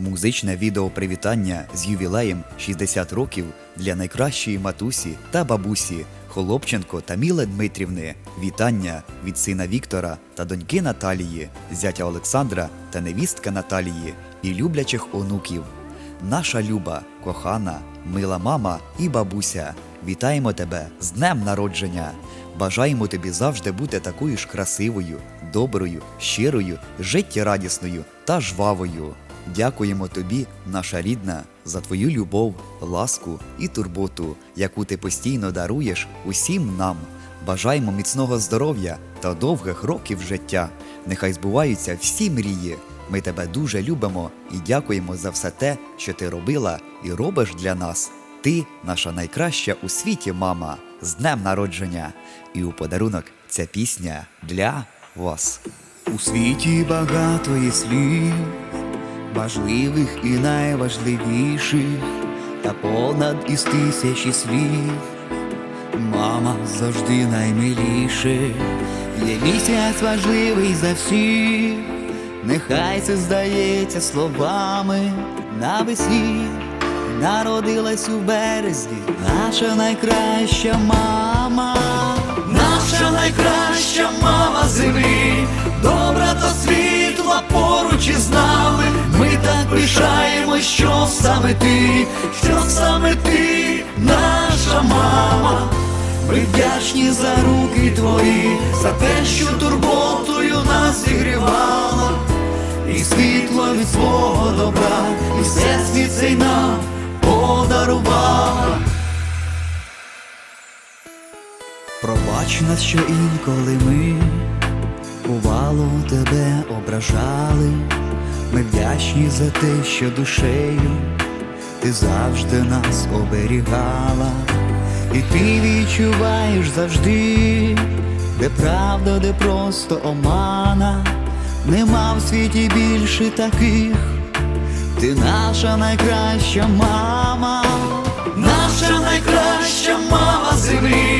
Музичне відео привітання з ювілеєм 60 років для найкращої матусі та бабусі Холопченко та Міли Дмитрівни. Вітання від сина Віктора та доньки Наталії, зятя Олександра та невістка Наталії і люблячих онуків. Наша люба, кохана, мила мама і бабуся. Вітаємо тебе з днем народження! Бажаємо тобі завжди бути такою ж красивою, доброю, щирою, життєрадісною та жвавою. Дякуємо тобі, наша рідна, за твою любов, ласку і турботу, яку ти постійно даруєш усім нам. Бажаємо міцного здоров'я та довгих років життя. Нехай збуваються всі мрії. Ми тебе дуже любимо і дякуємо за все те, що ти робила і робиш для нас. Ти наша найкраща у світі мама з днем народження. І у подарунок ця пісня для вас. У світі багато є слів, важливих і найважливіших, та понад із тисячі слів. Мама завжди наймиліше, є місяць важливий за всіх, нехай це здається словами навесні. Народилась у березні, наша найкраща мама, наша найкраща мама землі, пишаємо, що саме ти, що саме ти, наша мама. Ми вдячні за руки твої, за те, що турботою нас зігрівала, і світло від свого добра, і все світ цей нам подарувала. Пробач нас, що інколи ми бувало тебе ображали. Ми вдячні за те, що душею ти завжди нас оберігала, і ти відчуваєш завжди, де правда, де просто омана, нема в світі більше таких. Ти наша найкраща мама, наша найкраща мама землі,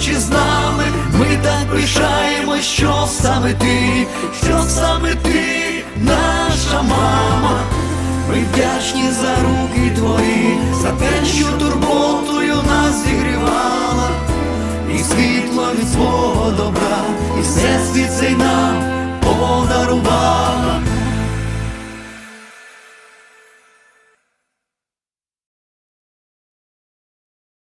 поруч із нами. Ми так пишаємо, що саме ти, що саме ти, наша мама. Ми вдячні за руки твої, за те, що турботою нас зігрівала, і світло від свого добра, і все світ цей нам